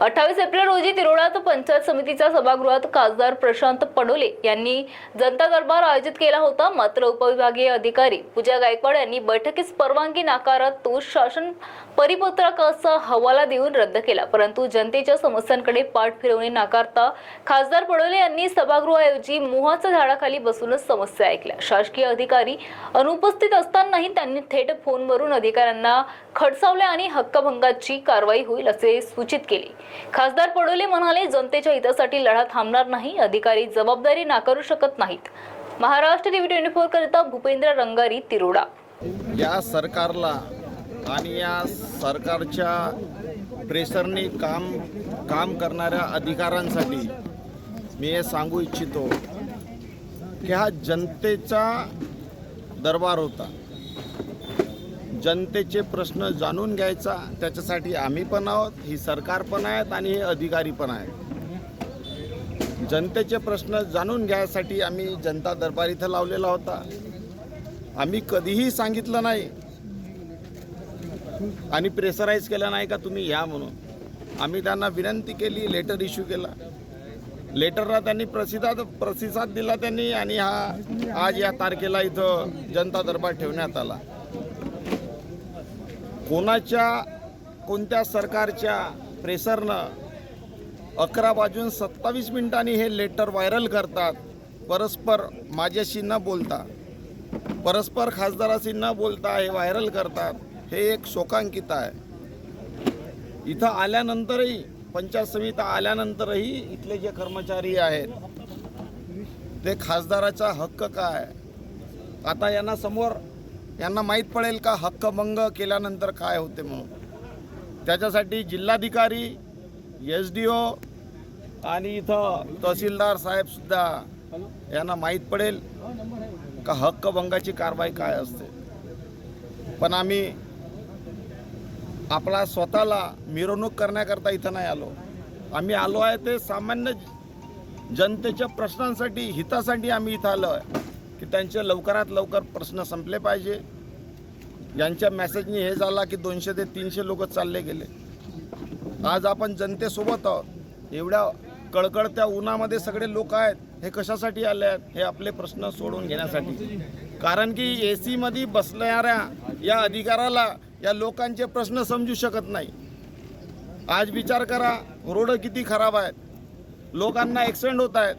अठ्ठावीस एप्रिल रोजी तिरोडात पंचायत समितीच्या सभागृहात खासदार प्रशांत पडोले यांनी जनता दरबार आयोजित केला होता. मात्र उपविभागीय अधिकारी पूजा गायकवाड यांनी बैठकीस परवानगी नाकारत तो शासन परिपत्रकाचा हवाला देऊन रद्द केला. परंतु जनतेच्या समस्यांकडे पाठ फिरवणे नाकारता खासदार पडोले यांनी सभागृहाऐवजी मोहाच्या झाडाखाली बसूनच समस्या ऐकल्या. शासकीय अधिकारी अनुपस्थित असतानाही त्यांनी थेट फोनवरून अधिकाऱ्यांना खडसावले आणि हक्कभंगाची कारवाई होईल असे सूचित केले. खासदार पडोले म्हणाले जनतेच्या हितासाठी लढा थांबणार नाही अधिकारी जबाबदारी नाकारू शकत नाहीत. महाराष्ट्र टीव्ही ट्वेंटी फोर करिता भूपेंद्र रंगारी तिरोडा. या सरकारला आणि या सरकारच्या प्रेशरने काम काम करणाऱ्या अधिकाऱ्यांसाठी मी हे सांगू इच्छितो की हा जनतेचा दरबार होता. जनतेचे प्रश्न जाणून घ्यायचा. त्याच्यासाठी आम्ही पण आहोत ही सरकार पण आहेत आणि हे अधिकारी पण आहेत. जनतेचे प्रश्न जाणून घ्यायसाठी आम्ही जनता दरबार इथं लावलेला होता. आम्ही कधीही सांगितलं नाही. आणि प्रेशराईज केलं नाही का तुम्ही या म्हणून. आम्ही त्यांना विनंती केली लेटर इश्यू केला. लेटरला त्यांनी प्रतिसाद प्रतिसाद दिला त्यांनी आणि हा आज या तारखेला इथं जनता दरबार ठेवण्यात आला. कोणाच्या कोणत्या सरकारच्या प्रेसरनं अकरा वाजून सत्तावीस मिनिटांनी हे लेटर व्हायरल करतात परस्पर माझ्याशी न बोलता. परस्पर खासदाराशी न बोलता हे व्हायरल करतात हे एक शोकांकित आहे. इथं आल्यानंतरही पंचायत समिती आल्यानंतरही इथले जे कर्मचारी आहेत ते खासदाराचा हक्क काय? आता यांना समोर यांना माहीत पडेल का हक्कभंग केल्यानंतर काय होते म्हणून? त्याच्यासाठी जिल्हाधिकारी एस डी ओ आणि इथं तहसीलदार साहेबसुद्धा यांना माहीत पडेल का हक्कभंगाची कारवाई काय असते. पण आम्ही आपला स्वतःला मिरवणूक करण्याकरता इथं नाही आलो. आम्ही आलो आहे ते सामान्य जनतेच्या प्रश्नांसाठी हितासाठी आम्ही इथं आलो आहे. की त्यांचे लवकरात लवकर प्रश्न संपले पाहिजे. यांच्या मेसेजने हे झाला की दोनशे ते तीनशे लोक चालले गेले. आज आपण जनतेसोबत आहोत. एवढ्या कळकळत्या उन्हामध्ये सगळे लोक आहेत. हे कशासाठी आले आहेत? हे आपले प्रश्न सोडून घेण्यासाठी. कारण की ए सीमध्ये बसणाऱ्या या अधिकाराला या लोकांचे प्रश्न समजू शकत नाही. आज विचार करा रोड किती खराब आहेत? लोकांना ॲक्सिडेंट होत आहेत.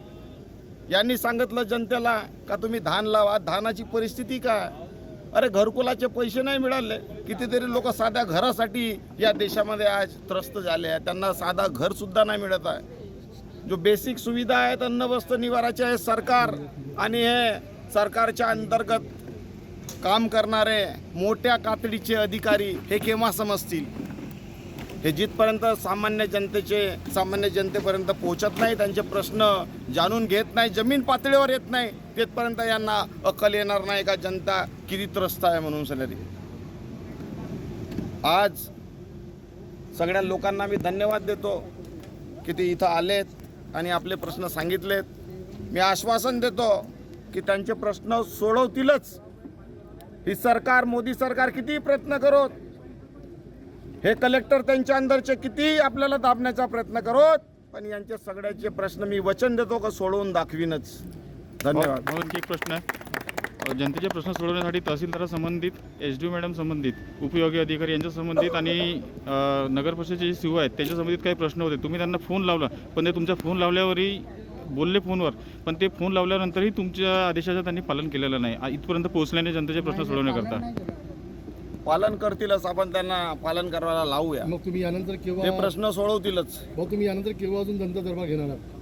यांनी सांगितलं जनतेला का तुम्ही धान लावा? धानाची परिस्थिती काय? अरे घरकुलाचे पैसे नाही मिळाले. कितीतरी लोक साध्या घरासाठी या देशामध्ये आज त्रस्त झाले आहे त्यांना साधा घरसुद्धा नाही मिळत आहे. जो बेसिक सुविधा आहेत अन्न वस्त्र निवाराचे आहे सरकार. आणि हे सरकारच्या अंतर्गत काम करणारे मोठ्या कातडीचे अधिकारी हे केव्हा समजतील? हे जिथपर्यंत सामान्य जनतेचे सामान्य जनतेपर्यंत पोहोचत नाही त्यांचे प्रश्न जाणून घेत नाही जमीन पातळीवर येत नाही तिथपर्यंत यांना अक्कल येणार नाही का? जनता किती त्रस्त आहे म्हणून सलरी आज सगळ्या लोकांना मी धन्यवाद देतो की ते इथं आलेत आणि आपले प्रश्न सांगितलेत. मी आश्वासन देतो की त्यांचे प्रश्न सोडवतीलच. ही सरकार मोदी सरकार किती प्रयत्न करोत हे कलेक्टर त्यांच्या अंदरचे किती आपल्याला दाबण्याचा प्रयत्न करोत पण यांचे सगळ्याचे प्रश्न मी वचन देतो का सोडवून दाखवीनच. धन्यवाद. हो, आणखी एक प्रश्न आहे. जनतेचे प्रश्न सोडवण्यासाठी तहसीलदार संबंधित एच डी मॅडम संबंधित उपयोगी अधिकारी यांच्या संबंधित आणि नगर परिषदेचे जे सीओ आहेत त्यांच्या संबंधित काही प्रश्न होते. तुम्ही त्यांना फोन लावला पण ते तुमच्या फोन लावल्यावरही बोलले फोनवर पण ते फोन लावल्यानंतरही तुमच्या आदेशाचं त्यांनी पालन केलेलं नाही. इथपर्यंत पोहोचल्याने जनतेचे प्रश्न सोडवण्याकरता. पालन करतीलच आपण त्यांना पालन करायला लावूया. मग तुम्ही यानंतर ते केव्हा प्रश्न सोडवतीलच. मग तुम्ही यानंतर केव्हा अजून जनता दरबार घेणार आहात?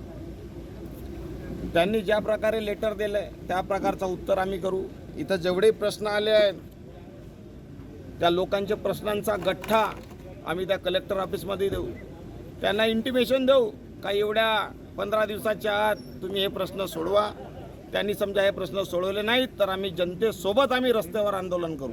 त्यांनी ज्या प्रकारे लेटर दिलंय त्या प्रकारचं उत्तर आम्ही करू. इथं जेवढे प्रश्न आले आहेत त्या लोकांच्या प्रश्नांचा गठ्ठा आम्ही त्या कलेक्टर ऑफिसमध्ये देऊ. त्यांना इंटिमेशन देऊ का एवढ्या पंधरा दिवसाच्या आत तुम्ही हे प्रश्न सोडवा? त्यांनी समजा हे प्रश्न सोडवले नाहीत तर आम्ही जनतेसोबत आम्ही रस्त्यावर आंदोलन करू.